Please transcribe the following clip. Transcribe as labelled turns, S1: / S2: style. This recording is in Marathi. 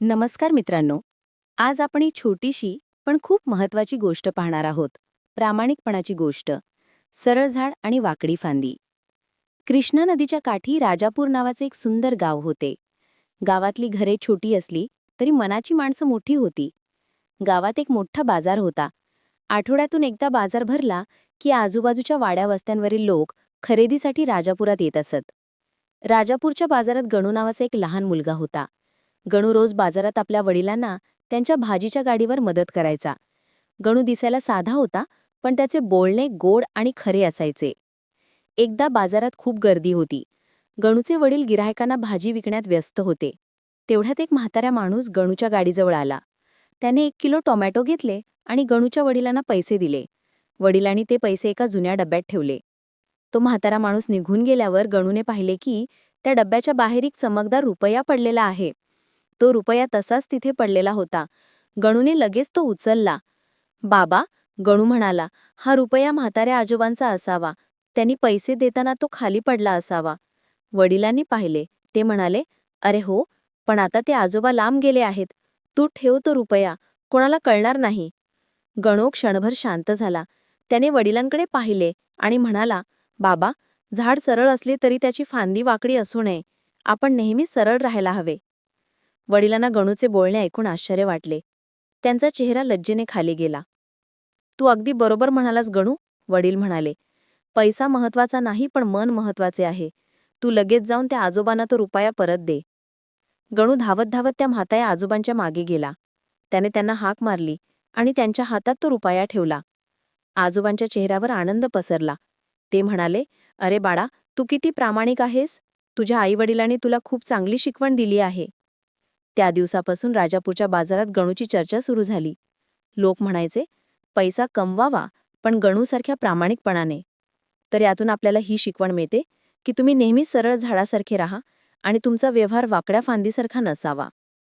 S1: नमस्कार मित्रांनो. आज आपण ही छोटीशी पण खूप महत्वाची गोष्ट पाहणार आहोत. प्रामाणिकपणाची गोष्ट. सरळ झाड आणि वाकडी फांदी. कृष्णा नदीच्या काठी राजापूर नावाचे एक सुंदर गाव होते. गावातली घरे छोटी असली तरी मनाची माणसं मोठी होती. गावात एक मोठा बाजार होता. आठवड्यातून एकदा बाजार भरला की आजूबाजूच्या वाड्या वस्त्यांवरील लोक खरेदीसाठी राजापुरात येत असत. राजापूरच्या बाजारात गणू नावाचा एक लहान मुलगा होता. गणू रोज बाजारात आपल्या वडिलांना त्यांच्या भाजीच्या गाडीवर मदत करायचा. गणू दिसायला साधा होता पण त्याचे बोलणे गोड आणि खरे असायचे. एकदा बाजारात खूप गर्दी होती. गणूचे वडील गिरायकांना भाजी विकण्यात व्यस्त होते. तेवढ्यात एक म्हाताऱ्या माणूस गणूच्या गाडीजवळ आला. त्याने एक किलो टोमॅटो घेतले आणि गणूच्या वडिलांना पैसे दिले. वडिलांनी ते पैसे एका जुन्या डब्यात ठेवले. तो म्हातारा माणूस निघून गेल्यावर गणूने पाहिले की त्या डब्याच्या बाहेर एक चमकदार रुपया पडलेला आहे. तो रुपया तसाच तिथे पडलेला होता. गणूने लगेच तो उचलला. बाबा गणू म्हणाला हा रुपया म्हाताऱ्या आजोबांचा असावा. त्यांनी पैसे देताना तो खाली पडला असावा. वडिलांनी पाहिले. ते म्हणाले अरे हो पण आता ते आजोबा लांब गेले आहेत. तू ठेव तो रुपया. कोणाला कळणार नाही. गणू क्षणभर शांत झाला. त्याने वडिलांकडे पाहिले आणि म्हणाला बाबा झाड सरळ असले तरी त्याची फांदी वाकडी असू नये. आपण नेहमी सरळ राहायला हवे. वडिलांना गणूचे बोलणे ऐकून आश्चर्य वाटले. त्यांचा चेहरा लज्जेने खाली गेला. तू अगदी बरोबर म्हणालास गणू वडील म्हणाले. पैसा महत्त्वाचा नाही पण मन महत्त्वाचे आहे. तू लगेच जाऊन त्या आजोबांना तो रुपया परत दे. गणू धावत धावत त्या म्हाताया आजोबांच्या मागे गेला. त्याने त्यांना हाक मारली आणि त्यांच्या हातात तो रुपया ठेवला. आजोबांच्या चेहऱ्यावर आनंद पसरला. ते म्हणाले अरे बाळा तू किती प्रामाणिक आहेस. तुझ्या आईवडिलांनी तुला खूप चांगली शिकवण दिली आहे. त्या दिवसापासून राजापूरच्या बाजारात गणूची चर्चा सुरू झाली. लोक म्हणायचे पैसा कमवावा पण गणूसारख्या प्रामाणिकपणाने. तर यातून आपल्याला ही शिकवण मिळते की तुम्ही नेहमी सरळ झाडासारखे राहा आणि तुमचा व्यवहार वाकड्या फांदीसारखा नसावा.